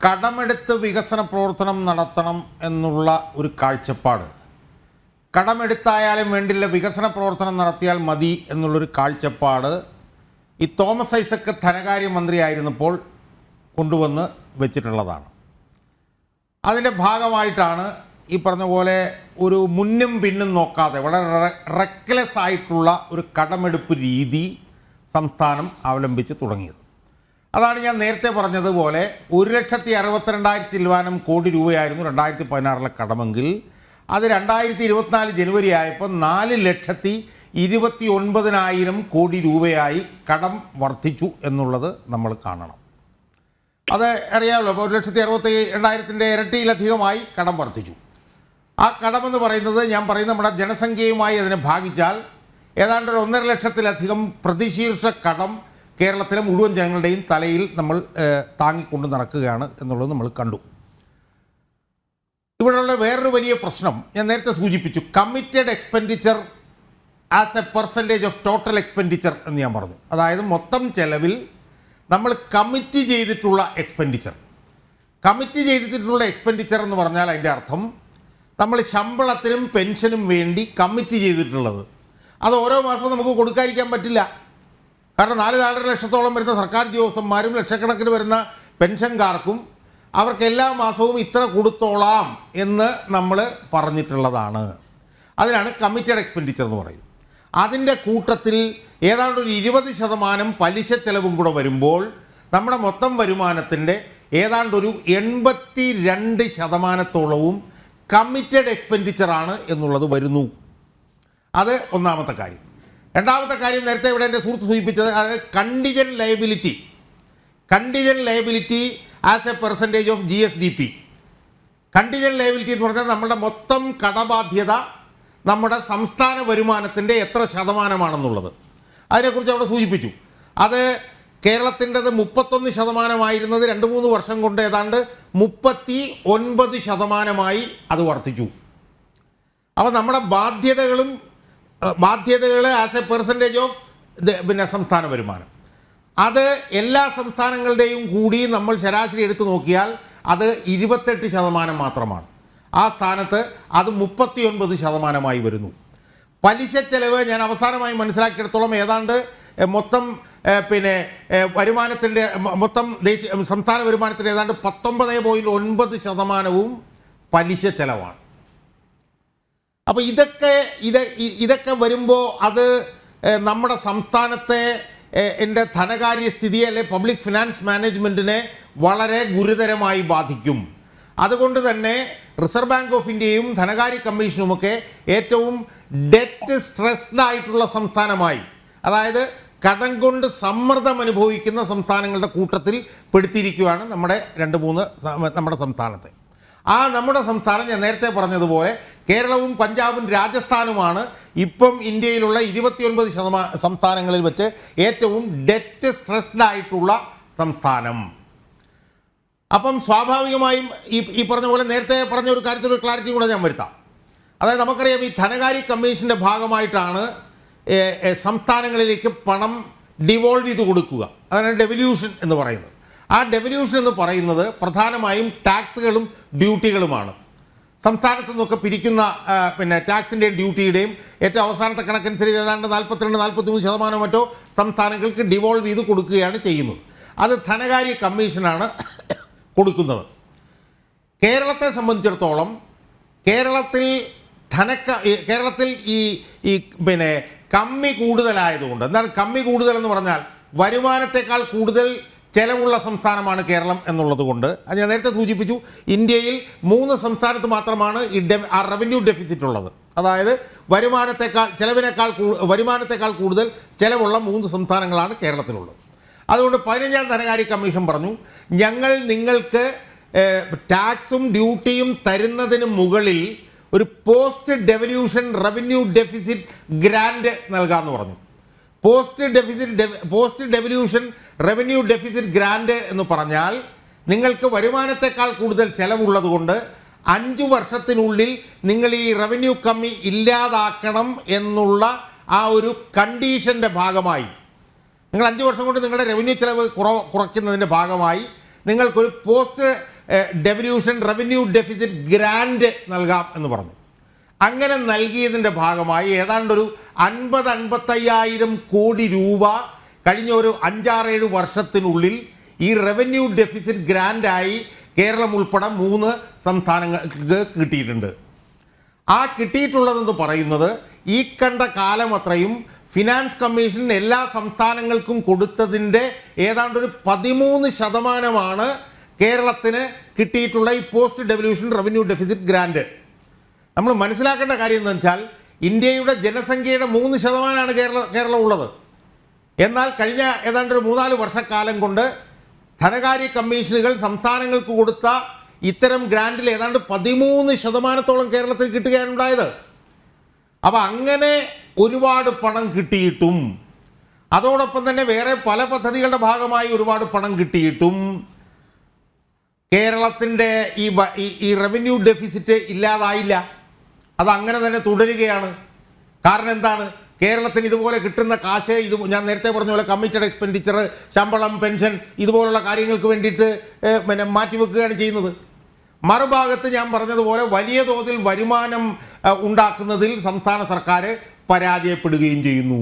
കടമെടുത്ത് വികസന പ്രവർത്തനം നടത്തണം എന്നുള്ള ഒരു കാഴ്ചപ്പാട്. കടമെടുത്തായാലും വേണ്ടില്ല വികസന പ്രവർത്തനം നടത്തിയാൽ മതി എന്നുള്ളൊരു കാഴ്ചപ്പാട് ഈ തോമസ് ഐസക്ക് ധനകാര്യമന്ത്രിയായിരുന്നപ്പോൾ കൊണ്ടുവന്ന് വെച്ചിട്ടുള്ളതാണ്. അതിന്റെ ഭാഗമായിട്ടാണ് ഈ പറഞ്ഞ പോലെ ഒരു മുന്നും പിന്നും നോക്കാതെ വളരെ റെക്ലെസ് ആയിട്ടുള്ള ഒരു കടമെടുപ്പ് രീതി സംസ്ഥാനം അവലംബിച്ച് തുടങ്ങിയത്. അതാണ് ഞാൻ നേരത്തെ പറഞ്ഞതുപോലെ ഒരു ലക്ഷത്തി അറുപത്തിരണ്ടായിരത്തി ചില്ലുവാനം കോടി രൂപയായിരുന്നു രണ്ടായിരത്തി പതിനാറിലെ കടമെങ്കിൽ. അത് രണ്ടായിരത്തി ഇരുപത്തിനാല് ജനുവരി ആയപ്പോൾ നാല് ലക്ഷത്തി ഇരുപത്തി ഒൻപതിനായിരം കോടി രൂപയായി കടം വർദ്ധിച്ചു എന്നുള്ളത് നമ്മൾ കാണണം. അത് അറിയാമല്ലോ അപ്പോൾ ഒരു ലക്ഷത്തി അറുപത്തി രണ്ടായിരത്തിന്റെ ഇരട്ടിയിലധികമായി കടം വർദ്ധിച്ചു. ആ കടമെന്ന് പറയുന്നത് ഞാൻ പറയുന്ന നമ്മുടെ ജനസംഖ്യയുമായി അതിനെ ഭാഗിച്ചാൽ ഏതാണ്ട് ഒരു ഒന്നര ലക്ഷത്തിലധികം പ്രതിശീർഷ കടം കേരളത്തിലെ മുഴുവൻ ജനങ്ങളുടെയും തലയിൽ നമ്മൾ താങ്ങിക്കൊണ്ട് നടക്കുകയാണ് എന്നുള്ളത് നമ്മൾ കണ്ടു. ഇവിടെയുള്ള വേറൊരു വലിയ പ്രശ്നം ഞാൻ നേരത്തെ സൂചിപ്പിച്ചു. Committed expenditure as a percentage of total expenditure എന്ന് ഞാൻ പറഞ്ഞു. അതായത് മൊത്തം ചെലവിൽ നമ്മൾ കമ്മിറ്റ് ചെയ്തിട്ടുള്ള എക്സ്പെൻഡിച്ചർ കമ്മിറ്റ് ചെയ്തിട്ടുള്ള എക്സ്പെൻഡിച്ചർ എന്ന് പറഞ്ഞാൽ അതിന്റെ അർത്ഥം നമ്മൾ ശമ്പളത്തിനും പെൻഷനും വേണ്ടി കമ്മിറ്റ് ചെയ്തിട്ടുള്ളത്. അത് ഓരോ മാസവും നമുക്ക് കൊടുക്കാതിരിക്കാൻ പറ്റില്ല. കാരണം നാല് നാലര ലക്ഷത്തോളം വരുന്ന സർക്കാർ ഉദ്യോഗസ്ഥന്മാരും ലക്ഷക്കണക്കിന് വരുന്ന പെൻഷൻകാർക്കും അവർക്ക് എല്ലാ മാസവും ഇത്ര കൊടുത്തോളാം എന്ന് നമ്മൾ പറഞ്ഞിട്ടുള്ളതാണ്. അതിനാണ് കമ്മിറ്റഡ് എക്സ്പെൻഡിച്ചർ എന്ന് പറയും അതിന്റെ കൂട്ടത്തിൽ ഏതാണ്ട് ഒരു ഇരുപത് ശതമാനം പലിശ ചെലവും കൂടെ വരുമ്പോൾ നമ്മുടെ മൊത്തം വരുമാനത്തിന്റെ ഏതാണ്ടൊരു എൺപത്തി രണ്ട് ശതമാനത്തോളവും കമ്മിറ്റഡ് എക്സ്പെൻഡിച്ചറാണ് എന്നുള്ളത് വരുന്നു. അത് ഒന്നാമത്തെ കാര്യം. രണ്ടാമത്തെ കാര്യം നേരത്തെ ഇവിടെ എന്റെ സുഹൃത്ത് സൂചിപ്പിച്ചത് അതായത് contingent liability contingent liability as a percentage of G S D P contingent liability എന്ന് പറഞ്ഞാൽ നമ്മുടെ മൊത്തം കടബാധ്യത നമ്മുടെ സംസ്ഥാന വരുമാനത്തിന്റെ എത്ര ശതമാനമാണെന്നുള്ളത്. അതിനെക്കുറിച്ച് അവിടെ സൂചിപ്പിച്ചു. അത് കേരളത്തിന്റെത് മുപ്പത്തൊന്ന് ശതമാനമായിരുന്നത് രണ്ട് മൂന്ന് വർഷം കൊണ്ട് ഏതാണ്ട് മുപ്പത്തി ഒൻപത് ശതമാനമായി അത് വർദ്ധിച്ചു. അപ്പോൾ നമ്മുടെ ബാധ്യതകളും ബാധ്യതകൾ ആസ് എ പെർസെന്റേജ് ഓഫ് പിന്നെ സംസ്ഥാന വരുമാനം. അത് എല്ലാ സംസ്ഥാനങ്ങളുടെയും കൂടി നമ്മൾ ശരാശരി എടുത്തു നോക്കിയാൽ അത് ഇരുപത്തെട്ട് ശതമാനം മാത്രമാണ്. ആ സ്ഥാനത്ത് അത് മുപ്പത്തിയൊൻപത് ശതമാനമായി വരുന്നു. പലിശ ചെലവ് ഞാൻ അവസാനമായി മനസ്സിലാക്കിയെടുത്തോളം ഏതാണ്ട് മൊത്തം പിന്നെ വരുമാനത്തിന്റെ മൊത്തം ദേശീയ സംസ്ഥാന വരുമാനത്തിന്റെ ഏതാണ്ട് പത്തൊമ്പത് പോയിന്റ് ഒൻപത് ശതമാനവും പലിശ ചെലവാണ്. അപ്പോൾ ഇതൊക്കെ ഇത് ഇതൊക്കെ വരുമ്പോൾ അത് നമ്മുടെ സംസ്ഥാനത്തെ എന്റെ ധനകാര്യ സ്ഥിതിയെ അല്ലെ പബ്ലിക് ഫിനാൻസ് മാനേജ്മെന്റിനെ വളരെ ഗുരുതരമായി ബാധിക്കും. അതുകൊണ്ട് തന്നെ റിസർവ് ബാങ്ക് ഓഫ് ഇന്ത്യയും ധനകാര്യ കമ്മീഷനുമൊക്കെ ഏറ്റവും ഡെറ്റ് സ്ട്രെസ്ഡ് ആയിട്ടുള്ള സംസ്ഥാനമായി അതായത് കടം കൊണ്ട് സമ്മർദ്ദം അനുഭവിക്കുന്ന സംസ്ഥാനങ്ങളുടെ കൂട്ടത്തിൽ പെടുത്തിയിരിക്കുകയാണ് നമ്മുടെ രണ്ട് മൂന്ന് നമ്മുടെ സംസ്ഥാനത്തെ. ആ നമ്മുടെ സംസ്ഥാനം ഞാൻ നേരത്തെ പറഞ്ഞതുപോലെ കേരളവും പഞ്ചാബും രാജസ്ഥാനുമാണ്. ഇപ്പം ഇന്ത്യയിലുള്ള ഇരുപത്തിയൊൻപത് ശതമാ സംസ്ഥാനങ്ങളിൽ വെച്ച് ഏറ്റവും ഡെറ്റ് സ്ട്രെസ്ഡ് ആയിട്ടുള്ള സംസ്ഥാനം. അപ്പം സ്വാഭാവികമായും ഈ ഈ പറഞ്ഞ പോലെ നേരത്തെ പറഞ്ഞ ഒരു കാര്യത്തിൽ ഒരു ക്ലാരിറ്റി കൂടെ ഞാൻ വരുത്താം. അതായത് നമുക്കറിയാം ഈ ധനകാര്യ കമ്മീഷന്റെ ഭാഗമായിട്ടാണ് സംസ്ഥാനങ്ങളിലേക്ക് പണം ഡിവോൾവ് ചെയ്ത് കൊടുക്കുക. അതാണ് ഡെവല്യൂഷൻ എന്ന് പറയുന്നത്. ആ ഡെവല്യൂഷൻ എന്ന് പറയുന്നത് പ്രധാനമായും ടാക്സുകളും ഡ്യൂട്ടികളുമാണ്. സംസ്ഥാനത്തു നിന്നൊക്കെ പിരിക്കുന്ന പിന്നെ ടാക്സിന്റെയും ഡ്യൂട്ടിയുടെയും ഏറ്റവും അവസാനത്തെ കണക്കനുസരിച്ച് ഏതാണ്ട് നാൽപ്പത്തിരണ്ട് നാൽപ്പത്തിമൂന്ന് ശതമാനം മറ്റോ സംസ്ഥാനങ്ങൾക്ക് ഡിവോൾവ് ചെയ്ത് കൊടുക്കുകയാണ് ചെയ്യുന്നത്. അത് ധനകാര്യ കമ്മീഷനാണ് കൊടുക്കുന്നത്. കേരളത്തെ സംബന്ധിച്ചിടത്തോളം കേരളത്തിൽ ധനക്ക കേരളത്തിൽ ഈ ഈ പിന്നെ കമ്മി കൂടുതലായതുകൊണ്ട് എന്താണ് കമ്മി കൂടുതലെന്ന് പറഞ്ഞാൽ വരുമാനത്തെക്കാൾ കൂടുതൽ ചെലവുള്ള സംസ്ഥാനമാണ് കേരളം എന്നുള്ളത് കൊണ്ട്. അത് ഞാൻ നേരത്തെ സൂചിപ്പിച്ചു ഇന്ത്യയിൽ മൂന്ന് സംസ്ഥാനത്ത് മാത്രമാണ് ഈ ഡെ ആ റവന്യൂ ഡെഫിസിറ്റ് ഉള്ളത്. അതായത് വരുമാനത്തെക്കാൾ ചെലവിനേക്കാൾ വരുമാനത്തെക്കാൾ കൂടുതൽ ചെലവുള്ള മൂന്ന് സംസ്ഥാനങ്ങളാണ് കേരളത്തിലുള്ളത്. അതുകൊണ്ട് പതിനഞ്ചാം ധനകാര്യ കമ്മീഷൻ പറഞ്ഞു ഞങ്ങൾ നിങ്ങൾക്ക് ടാക്സും ഡ്യൂട്ടിയും തരുന്നതിന് മുകളിൽ ഒരു post devolution revenue deficit grant നൽകാമെന്ന് പറഞ്ഞു. Post deficit post devolution revenue deficit grant എന്ന് പറഞ്ഞാൽ നിങ്ങൾക്ക് വരുമാനത്തെക്കാൾ കൂടുതൽ ചെലവുള്ളത് കൊണ്ട് അഞ്ച് വർഷത്തിനുള്ളിൽ നിങ്ങൾ ഈ റവന്യൂ കമ്മി ഇല്ലാതാക്കണം എന്നുള്ള ആ ഒരു കണ്ടീഷന്റെ ഭാഗമായി. നിങ്ങൾ അഞ്ച് വർഷം കൊണ്ട് നിങ്ങളുടെ റവന്യൂ ചിലവ് കുറ കുറയ്ക്കുന്നതിന്റെ ഭാഗമായി നിങ്ങൾക്കൊരു post devolution revenue deficit grant നൽകാം എന്ന് പറഞ്ഞു. അങ്ങനെ നൽകിയതിന്റെ ഭാഗമായി ഏതാണ്ടൊരു അൻപത് അൻപത്തയ്യായിരം കോടി രൂപ കഴിഞ്ഞ ഒരു അഞ്ചാറേഴ് വർഷത്തിനുള്ളിൽ ഈ റവന്യൂ ഡെഫിസിറ്റ് ഗ്രാൻഡായി കേരളം ഉൾപ്പെടെ മൂന്ന് സംസ്ഥാനങ്ങൾക്ക് കിട്ടിയിട്ടുണ്ട്. ആ കിട്ടിയിട്ടുള്ളതെന്ന് പറയുന്നത് ഈ കണ്ട കാലം അത്രയും ഫിനാൻസ് കമ്മീഷൻ എല്ലാ സംസ്ഥാനങ്ങൾക്കും കൊടുത്തതിന്റെ ഏതാണ്ട് ഒരു പതിമൂന്ന് ശതമാനമാണ് കേരളത്തിന് കിട്ടിയിട്ടുള്ള ഈ post devolution revenue deficit grant നമ്മൾ മനസ്സിലാക്കേണ്ട കാര്യം എന്ന് വെച്ചാൽ ഇന്ത്യയുടെ ജനസംഖ്യയുടെ മൂന്ന് ശതമാനമാണ് കേരള കേരളം ഉള്ളത്. എന്നാൽ കഴിഞ്ഞ ഏതാണ്ട് ഒരു മൂന്നാൽ വർഷക്കാലം കൊണ്ട് ധനകാര്യ കമ്മീഷനുകൾ സംസ്ഥാനങ്ങൾക്ക് കൊടുത്ത ഇത്തരം ഗ്രാൻഡിൽ ഏതാണ്ട് പതിമൂന്ന് ശതമാനത്തോളം കേരളത്തിൽ കിട്ടുകയാണ് ഉണ്ടായത്. അപ്പോൾ അങ്ങനെ ഒരുപാട് പണം കിട്ടിയിട്ടും അതോടൊപ്പം തന്നെ വേറെ പല പദ്ധതികളുടെ ഭാഗമായി ഒരുപാട് പണം കിട്ടിയിട്ടും കേരളത്തിന്റെ ഈ ഈ- റവന്യൂ ഡെഫിസിറ്റ് ഇല്ലാതായില്ല. അത് അങ്ങനെ തന്നെ തുടരുകയാണ്. കാരണം എന്താണ്? കേരളത്തിന് ഇതുപോലെ കിട്ടുന്ന കാശ് ഇത് ഞാൻ നേരത്തെ പറഞ്ഞ പോലെ കമ്മിറ്റഡ് എക്സ്പെൻഡിച്ചർ ശമ്പളം പെൻഷൻ ഇതുപോലുള്ള കാര്യങ്ങൾക്ക് വേണ്ടിയിട്ട് പിന്നെ മാറ്റിവെക്കുകയാണ് ചെയ്യുന്നത്. മറുഭാഗത്ത് ഞാൻ പറഞ്ഞതുപോലെ വലിയ തോതിൽ വരുമാനം ഉണ്ടാക്കുന്നതിൽ സംസ്ഥാന സർക്കാർ പരാജയപ്പെടുകയും ചെയ്യുന്നു.